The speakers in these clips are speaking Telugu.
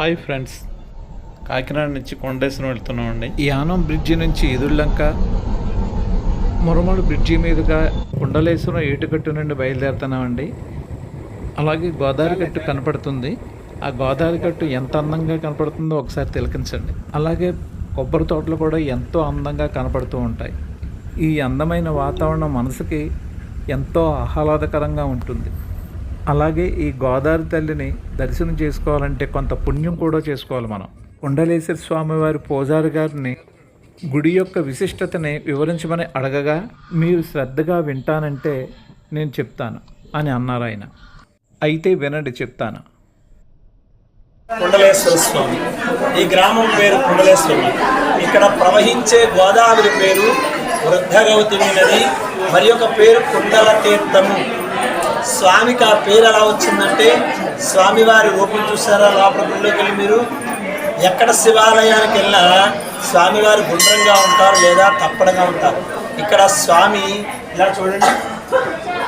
Hi friends. కాకినాడ నుంచి కొండేశ్వరం వెళ్తున్నామండి. యానం బ్రిడ్జి నుంచి ఎదుర్లంక మురమడు బ్రిడ్జి మీదుగా కొండలేశ్వరం ఏటుగట్టు నుండి బయలుదేరుతున్నామండి. అలాగే గోదావరి గట్టు కనపడుతుంది. ఆ గోదావరి గట్టు ఎంత అందంగా కనపడుతుందో ఒకసారి తిలకించండి. అలాగే కొబ్బరి తోటలు కూడా ఎంతో అందంగా కనపడుతూ ఉంటాయి. ఈ అందమైన వాతావరణం మనసుకి ఎంతో ఆహ్లాదకరంగా ఉంటుంది. అలాగే ఈ గోదావరి తల్లిని దర్శనం చేసుకోవాలంటే కొంత పుణ్యం కూడా చేసుకోవాలి మనం. కుండలేశ్వర స్వామివారి పూజారి గారిని గుడి యొక్క విశిష్టతని వివరించమని అడగగా మీరు శ్రద్ధగా వింటానంటే నేను చెప్తాను అని అన్నారు ఆయన. అయితే వినండి చెప్తాను. కుండలేశ్వర స్వామి. ఈ గ్రామం పేరు కుండలేశ్వరం ఇక్కడ ప్రవహించే గోదావరి పేరు వృద్ధగౌతమి నది మరి యొక్క పేరు కుండల తీర్థము. స్వామికి ఆ పేరు ఎలా వచ్చిందంటే స్వామివారి రూపం చూసారా లోపల గుళ్ళోకి వెళ్ళి మీరు. ఎక్కడ శివాలయానికి వెళ్ళినా స్వామివారు గుండ్రంగా ఉంటారు లేదా తప్పడగా ఉంటారు? ఇక్కడ స్వామి ఇలా చూడండి.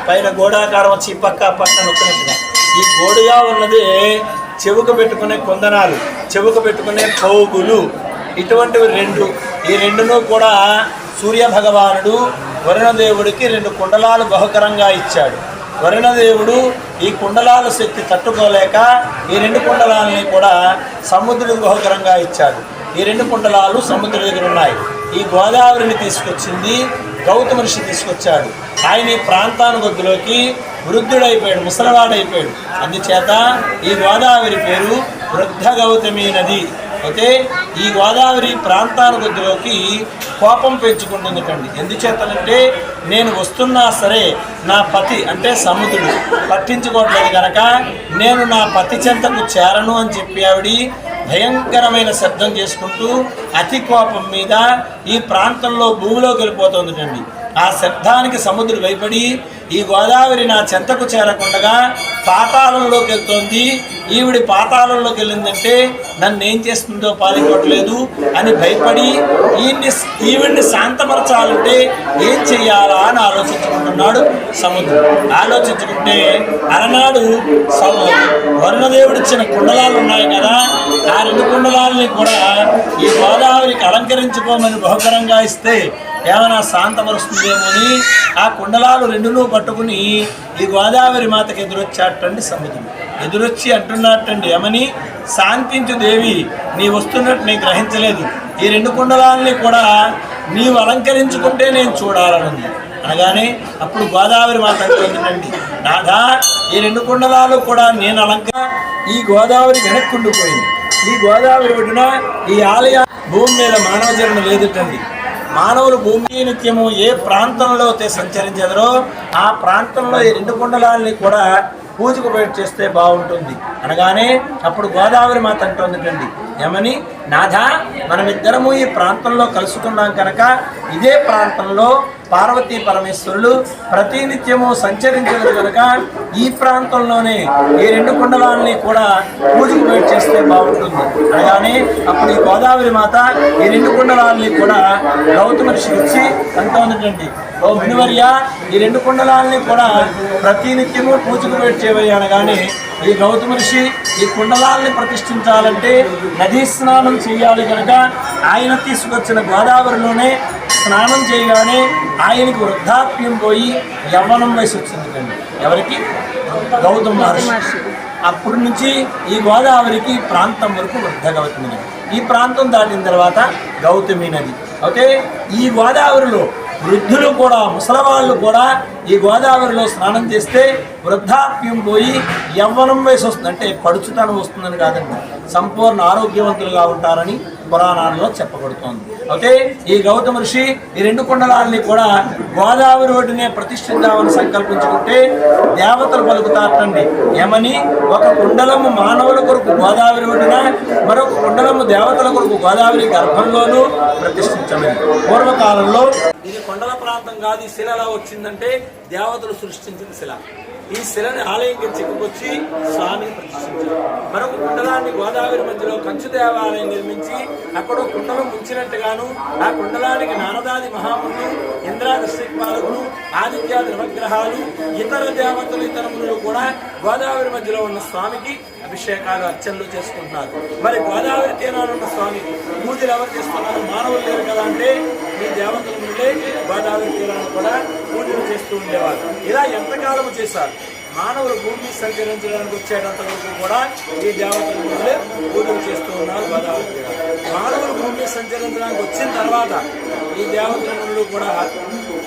పైన గోడాకారం వచ్చి ఈ పక్క పక్క నొక్కినట్టుగా. ఈ గోడుగా ఉన్నది చెవుకు పెట్టుకునే కొందనాలు చెవుకు పెట్టుకునే పోగులు. ఇటువంటివి రెండు. ఈ రెండును కూడా సూర్య భగవానుడు వరుణదేవుడికి రెండు కుండలాలు బహుకరంగా ఇచ్చాడు. వరుణదేవుడు ఈ కుండలాల శక్తి తట్టుకోలేక ఈ రెండు కుండలాలని కూడా సముద్ర గోహకరంగా ఇచ్చాడు. ఈ రెండు కుండలాలు సముద్రం దగ్గర ఉన్నాయి. ఈ గోదావరిని తీసుకొచ్చింది గౌతమ ఋషి తీసుకొచ్చాడు. ఆయన ఈ ప్రాంతానుగొద్దులోకి వృద్ధుడైపోయాడు ముసలవాడైపోయాడు. అందుచేత ఈ గోదావరి పేరు వృద్ధ గౌతమి నది. అయితే ఈ గోదావరి ప్రాంతానుగొద్దులోకి కోపం పెంచుకుంటుందిటండి ఎందుచేతనంటే నేను వస్తున్నా సరే నా పతి అంటే సముద్రుడు. పట్టించుకోవట్లేదు కనుక నేను నా పతి చెంతకు చేరను అని చెప్పి ఆవిడ భయంకరమైన శబ్దం చేసుకుంటూ అతి కోపం మీద ఈ ప్రాంతంలో భూమిలోకి వెళ్ళిపోతుందిటండి ఆ శబ్దానికి సముద్రుడు భయపడి ఈ గోదావరి నా చెంతకు చేరకుండగా పాతాళంలోకి వెళ్తోంది. ఈవిడి పాతాళంలోకి వెళ్ళిందంటే నన్ను ఏం చేస్తుందో పాలిపోవట్లేదు అని భయపడి ఈయన్ని ఈవిడిని శాంతపరచాలంటే ఏం చెయ్యాలా అని ఆలోచించుకుంటున్నాడు సముద్రం. ఆలోచించుకుంటే అలనాడు సమ- వరుణదేవుడిచ్చిన కుండలాలు ఉన్నాయి కదా ఆ రెండు కుండలాలని కూడా ఈ గోదావరికి అలంకరించుకోమని బహుకరంగా ఇస్తే ఏమైనా శాంతపరుస్తుందేమో అని ఆ కుండలాలు రెండునూ పట్టుకుని ఈ గోదావరి మాతకు ఎదురొచ్చాటండి సముద్రం. ఎదురొచ్చి అంటున్నట్టండి ఏమని? శాంతించు దేవి నీ వస్తున్నట్టు నేను గ్రహించలేదు. ఈ రెండు కుండలాలని కూడా నీవు అలంకరించుకుంటే నేను చూడాలనుంది. అనగానే అప్పుడు గోదావరి మాత అంటుందండి నాదా ఈ రెండు కుండలాలు కూడా నేను అలంక ఈ గోదావరి వెనక్కుండిపోయింది ఈ గోదావరి ఒడ్డున ఈ ఆలయ భూమి మీద మానవ జన్మ లేదుటండి. మానవులు భూమి నిత్యము ఏ ప్రాంతంలో అయితే సంచరించదరో ఆ ప్రాంతంలో ఈ రెండు కుండలాల్ని కూడా పూజకు బయట చేస్తే బాగుంటుంది. అనగానే అప్పుడు గోదావరి మాత అంటుంది ఏమని నాథా మనమిద్దరము ఈ ప్రాంతంలో కలుసుకున్నాం కనుక ఇదే ప్రాంతంలో పార్వతీ పరమేశ్వరులు ప్రతినిత్యము సంచరించలేదు కనుక ఈ ప్రాంతంలోనే ఈ రెండు కుండలాల్ని కూడా పూజకు వేడి చేస్తే బాగుంటుంది. అనగానే అప్పుడు ఈ గోదావరి మాత ఈ రెండు కుండలాల్ని కూడా గౌతమ ఋషి ఇచ్చి అంటోందండి ఓ మునివర్య ఈ రెండు కుండలాల్ని కూడా ప్రతినిత్యము పూజకు బయట చేయవయ్య అనగానే ఈ గౌతమ ఋషి ఈ కుండలాల్ని ప్రతిష్ఠించాలంటే నదీ స్నానం చేయాలి కనుక ఆయన తీసుకొచ్చిన గోదావరిలోనే స్నానం చేయగానే ఆయనకు వృద్ధాప్యం పోయి యవ్వనం వయసు వచ్చింది కండి ఎవరికి? గౌతమ మహర్షి. అప్పటి నుంచి ఈ గోదావరికి ప్రాంతం వరకు వృద్ధ గౌతమి నది. ఈ ప్రాంతం దాటిన తర్వాత గౌతమి నది. ఓకే? ఈ గోదావరిలో వృద్ధులు కూడా ముసలవాళ్ళు కూడా ఈ గోదావరిలో స్నానం చేస్తే వృద్ధాప్యం పోయి యవ్వనం వయసు వస్తుంది. అంటే పడుచుతనం వస్తుందని కాదండి. సంపూర్ణ ఆరోగ్యవంతులుగా ఉంటారని పురాణాలలో చెప్పబడుతోంది. ఓకే? ఈ గౌతమ ఋషి ఈ రెండు కుండలాల్ని కూడా గోదావరి ఒడ్డునే ప్రతిష్ఠిద్దామని సంకల్పించుకుంటే దేవతలు పలుకుతారటండి. ఏమని? ఒక కుండలము మానవుల కొరకు గోదావరి ఒడ్డున మరొక కుండలము దేవతల కొరకు గోదావరి గర్భంలోనూ ప్రతిష్ఠించమని పూర్వకాలంలో ఇది కొండల ప్రాంతం కాదు ఈ వచ్చిందంటే దేవతలు సృష్టించిన శిల. ఈ శిలని ఆలయంకి చిక్కుకొచ్చి స్వామిని ప్రతిష్ఠించారు. మరొక కుండలాన్ని గోదావరి మధ్యలో కంచు దేవాలయం నిర్మించి అక్కడ కుండలు ముంచినట్టుగాను ఆ కుండలానికి నారదాది మహాములు ఇంద్రాది శ్రీపాలకులు ఆదిత్యాది నవగ్రహాలు ఇతర దేవతలు ఇతర మునులు కూడా గోదావరి మధ్యలో ఉన్న స్వామికి అభిషేకాలు అర్చనలు చేసుకుంటున్నారు. మరి గోదావరి తీరాలు ఉన్న స్వామి పూజలు ఎవరు చేస్తున్నారు? మానవులు లేరు కదా అంటే ఈ దేవతలు ఉంటే గోదావరి కూడా పూజలు చేస్తూ ఉండేవారు. ఇలా ఎంతకాలం చేశారు? మానవులు భూమి సంచరించడానికి వచ్చేటంత వరకు కూడా ఈ దేవతలు పూజలు చేస్తూ ఉన్నారు గోదావరి తీరాన్ని మానవులు భూమి సంచరించడానికి వచ్చిన తర్వాత ఈ దేవతలు కూడా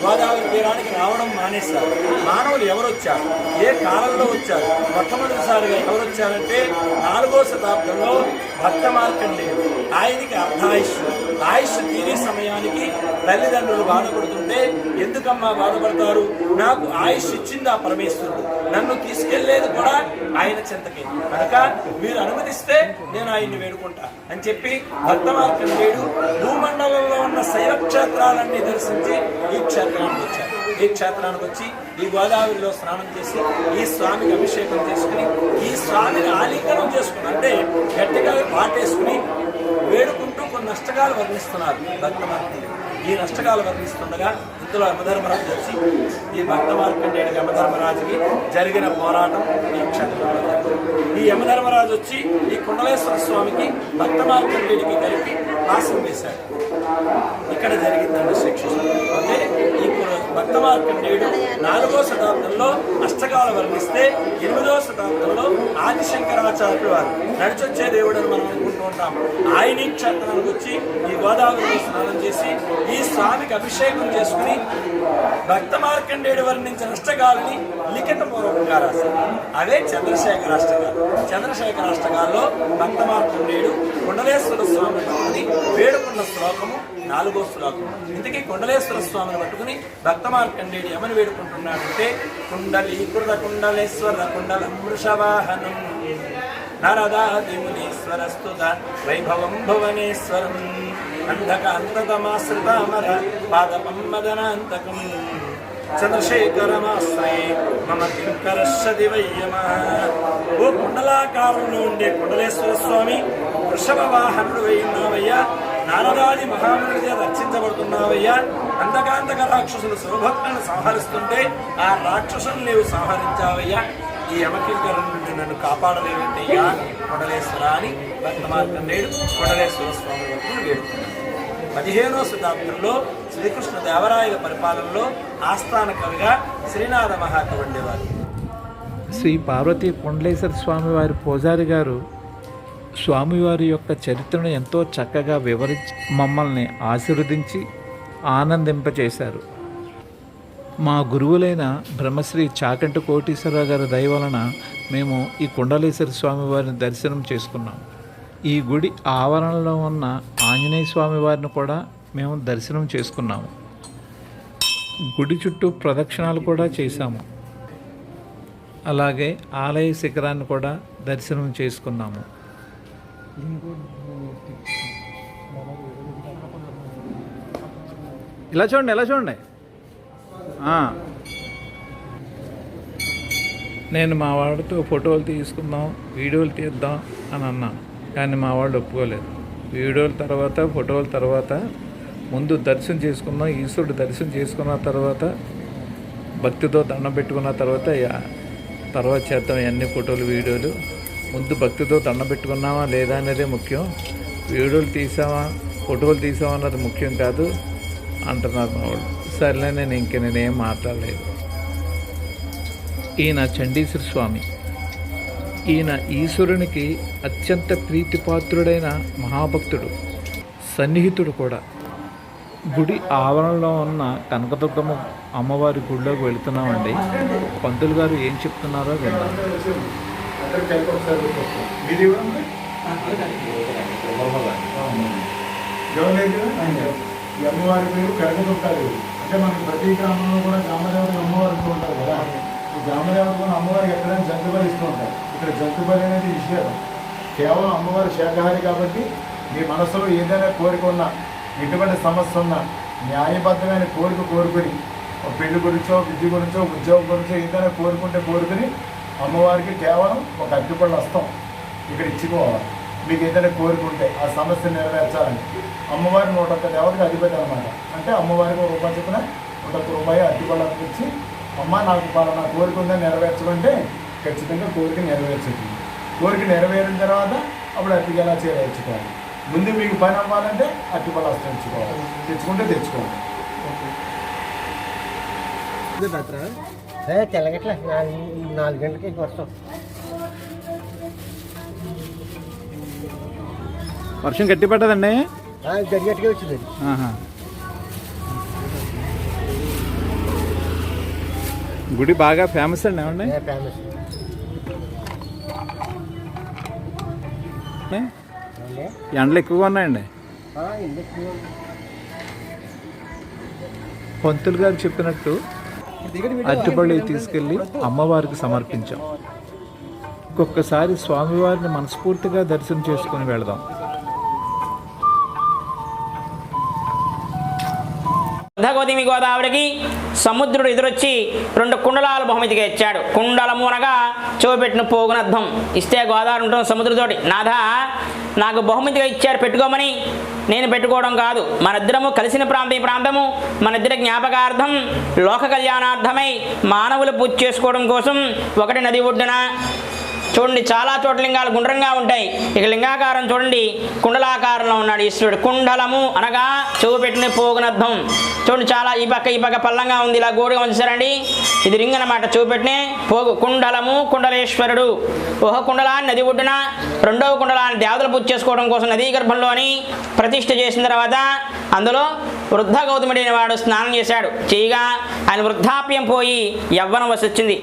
గోదావరి తీరానికి రావడం మానేశారు. మానవులు ఎవరు వచ్చారు ఏ కాలంలో వచ్చారు? మొట్టమొదటిసారిగా ఎవరు వచ్చారంటే నాలుగో శతాబ్దంలో భక్త మార్కండేయుడు ఆయనకి అర్ధాయుష్. ఆయుష్ తీరే సమయానికి తల్లిదండ్రులు బాధపడుతుంటే ఎందుకమ్మా బాధపడతారు? నాకు ఆయుష్ ఇచ్చింది ఆ పరమేశ్వరుడు. నన్ను తీసుకెళ్ళేదు కూడా ఆయన చింతకి. కనుక మీరు అనుమతిస్తే నేను ఆయన్ని వేడుకుంటా. అని చెప్పి భక్త మార్కండేయుడు భూమండలంలో ఉన్న శైవ క్షేత్రాలన్నీ దర్శించి ఈ క్షేత్రానికి వచ్చారు. ఈ క్షేత్రానికి వచ్చి ఈ గోదావరిలో స్నానం చేసి ఈ స్వామికి అభిషేకం చేసుకుని ఈ స్వామిని ఆలింగనం చేసుకుని అంటే గట్టిగా పాటేసుకుని వేడుకుంటూ కొన్ని నష్టకాలు వర్ణిస్తున్నారు భక్త మార్కండేయుడు ఈ నష్టకాలు వర్ణిస్తుండగా ఇందులో యమధర్మరాజు వచ్చి ఈ భక్త మార్కండేయుడికి యమధర్మరాజుకి జరిగిన పోరాటం ఈ క్షేత్రంలో ఈ యమధర్మరాజు వచ్చి ఈ కుండలేశ్వర స్వామికి భక్త మార్కండేయుడికి కలిపి పాసం వేశాడు. ఇక్కడ జరిగిందండి శిక్ష. అంటే ఈ కు- భక్త నాలుగో శతాబ్దంలో అష్టకాలు వర్ణిస్తే ఎనిమిదో శతాబ్దంలో ఆదిశంకరాచార్యులు వారు నడిచొచ్చే దేవుడు అని మనం అనుకుంటూ ఉంటాం. ఆయన ఈ క్షేత్రానికి వచ్చి ఈ గోదావరిలో స్నానం చేసి ఈ స్వామికి అభిషేకం చేసుకుని భక్త మార్కండేయుడు వర్ణించిన అష్టకాలని లిఖిత పూర్వకంగా రాశారు. అవే చంద్రశేఖర అష్టకాలు. చంద్రశేఖర అష్టకాల్లో భక్త మార్కండేయుడు కుండలేశ్వర స్వామి వేడుకున్న శ్లోకము నాలుగో శ్లోకం. ఇంతకీ కుండలేశ్వర స్వామిని పట్టుకుని భక్త మార్కండేయుడు ఏమని వేడుకుంటున్నాడంటే కుండలీకృత కుండలేశ్వర కుండల వృషవాహనం నరదాదిమునీశ్వరస్తుత వైభవం భువనేశ్వరం. అంధక అంతతమాశ్రితామర పాదపం మదనాంతకం. చంద్రశేఖరమాశ్రయే మమ కింకరస్య దివయ్యమ ఓ కుండలాకారంలో ఉండే కుండలేశ్వర స్వామి వృషభ వాహనుడు వేయున్నావయ్యా నారదాది మహాముని చేత రక్షించబడుతున్నావయ్యా. అంధకాంతక రాక్షసులు శివభక్తులను సంహరిస్తుంటే ఆ రాక్షసులు నీవు సంహరించావయ్యా. ఈ యమకీకరణ నుండి నన్ను కాపాడలేవంటయ్యా. కొడలేశ్వర అని భక్త మార్కండేయుడు కొడలేశ్వర స్వామి భక్తులు వేడుకున్నాడు పదిహేనో శతాబ్దంలో శ్రీకృష్ణ దేవరాయల పరిపాలనలో ఆస్థాన కవిగా శ్రీనాథ మహాకవి ఉండేవారు. శ్రీ పార్వతీ స్వామి వారి పూజారి గారు స్వామివారి యొక్క చరిత్రను ఎంతో చక్కగా వివరించి మమ్మల్ని ఆశీర్వదించి ఆనందింపచేశారు. మా గురువులైన బ్రహ్మశ్రీ చాకంటి కోటీశ్వరరావు గారి దయ వలన మేము ఈ కుండలేశ్వర స్వామివారిని దర్శనం చేసుకున్నాం. ఈ గుడి ఆవరణలో ఉన్న ఆంజనేయ స్వామి వారిని కూడా మేము దర్శనం చేసుకున్నాము. గుడి చుట్టూ ప్రదక్షిణాలు కూడా చేశాము. అలాగే ఆలయ శిఖరాన్ని కూడా దర్శనం చేసుకున్నాము. ఇలా చూడండి ఇలా చూడండి. నేను మా వాడితో ఫోటోలు తీసుకుందాం వీడియోలు తీద్దాం అని అన్నాను కానీ మా వాళ్ళు ఒప్పుకోలేదు. వీడియోల తర్వాత ఫోటోల తర్వాత ముందు దర్శనం చేసుకుందాం ఈశ్వరుడు దర్శనం చేసుకున్న తర్వాత భక్తితో దండం పెట్టుకున్న తర్వాత తర్వాత చేద్దాం అన్ని ఫోటోలు వీడియోలు. ముందు భక్తితో దండం పెట్టుకున్నామా లేదా అనేదే ముఖ్యం. వీడియోలు తీసామా ఫోటోలు తీసామా అన్నది ముఖ్యం కాదు అంటున్నారు మా వాళ్ళు. సర్లే నేను ఇంక నేనేం మాట్లాడలేదు. ఈయన చండీశ్వర స్వామి. ఈయన ఈశ్వరునికి అత్యంత ప్రీతిపాత్రుడైన మహాభక్తుడు సన్నిహితుడు కూడా. గుడి ఆవరణలో ఉన్న కనకదుర్గమ్మ అమ్మవారి గుడిలోకి వెళుతున్నామండి. పంతులు గారు ఏం చెప్తున్నారో విన్నాం. ఈ అమ్మవారి పేరు కనకదుర్గాదేవి అంటే మనకి ప్రతి గ్రామంలో కూడా గ్రామదేవతలు అమ్మవారికి ఉంటారు కదా. ఈ గ్రామదేవత కూడా అమ్మవారికి ఎక్కడైనా జంతుబలి ఇస్తూ ఉంటారు. ఇక్కడ జంతుబలి అనేది నిషేధం కేవలం అమ్మవారి శాఖహారి కాబట్టి మీ మనసులో ఏదైనా కోరిక ఉన్నా ఎటువంటి సమస్య ఉన్నా న్యాయబద్ధమైన కోరిక కోరుకుని పెళ్ళి గురించో విద్య గురించో ఉద్యోగం గురించో ఏదైనా కోరుకుంటే కోరుకుని అమ్మవారికి కేవలం ఒక అగ్గిపళ్ళు వస్తాం ఇక్కడ ఇచ్చుకోవాలి మీకు ఏదైనా కోరిక ఉంటే ఆ సమస్య నెరవేర్చాలని. అమ్మవారి నూట ఒక్క దేవతకి అధిపతి అనమాట. అంటే అమ్మవారికి ఒక రూపాయి చెప్పిన నూట ఒక్క రూపాయి అగ్గిపళ్ళు అనిపించి అమ్మ నాకు పలానా కోరిక ఉందని నెరవేర్చమంటే ఖచ్చితంగా కోరిక నెరవేర్చుతుంది కోరిక నెరవేరిన తర్వాత అప్పుడు అతికి ఎలా చేయించుకోవాలి ముందు మీకు పని అవ్వాలంటే అట్టి బలాస్తం తెచ్చుకోవాలి. తెచ్చుకుంటే తెచ్చుకోవాలి. ఓకే. తెల్లగట్ల. నాలుగు నాలుగు గంటలకి వస్తాం. వర్షం గట్టి పడ్డదండి? ఆ, గడిగట్టుగా వచ్చింది. గుడి బాగా ఫేమస్ అండి ఏమండి? ఫేమస్? ఎండలు ఎక్కువగా ఉన్నాయండి? పంతులు గారు చెప్పినట్టు అరటిపళ్ళు తీసుకెళ్ళి అమ్మవారికి సమర్పించాం. ఇంకొకసారి స్వామివారిని మనస్ఫూర్తిగా దర్శనం చేసుకుని వెళదాం. గోదావరి గోదావరికి సముద్రుడు ఎదురొచ్చి రెండు కుండలాలు బహుమతిగా ఇచ్చాడు. కుండలమునగా చూపెట్టిన పోగునర్థం ఇస్తే గోదావరి ఉంటుంది సముద్రతోటి. నాథ నాకు బహుమతిగా ఇచ్చారు పెట్టుకోమని నేను పెట్టుకోవడం కాదు. మనిద్దరము కలిసిన ప్రాంతం ఈ ప్రాంతము. మనిద్దరి జ్ఞాపకార్థం లోక కళ్యాణార్థమై మానవులు పూజ చేసుకోవడం కోసం ఒకటి నది ఒడ్డున చూడండి చాలా చోట్ల లింగాలు గుండ్రంగా ఉంటాయి. ఇక లింగాకారం చూడండి కుండలాకారంలో ఉన్నాడు ఈశ్వరుడు. కుండలము అనగా చెవు పెట్టిన పోగునర్థం. చూడండి చాలా ఈ పక్క ఈ పక్క పల్లంగా ఉంది ఇలా గోడుగా ఉంచారండి ఇది రింగ్ అనమాట చెవు పెట్టిన పోగు. కుండలము కుండలేశ్వరుడు. ఒక కుండలాన్ని నది ఒడ్డున రెండవ కుండలాన్ని దేవతలు పూజ చేసుకోవడం కోసం నదీ గర్భంలోని ప్రతిష్ఠ చేసిన తర్వాత అందులో వృద్ధ గౌతముడైన వాడు స్నానం చేశాడు. చేయగా ఆయన వృద్ధాప్యం పోయి యవ్వనం వచ్చి వచ్చింది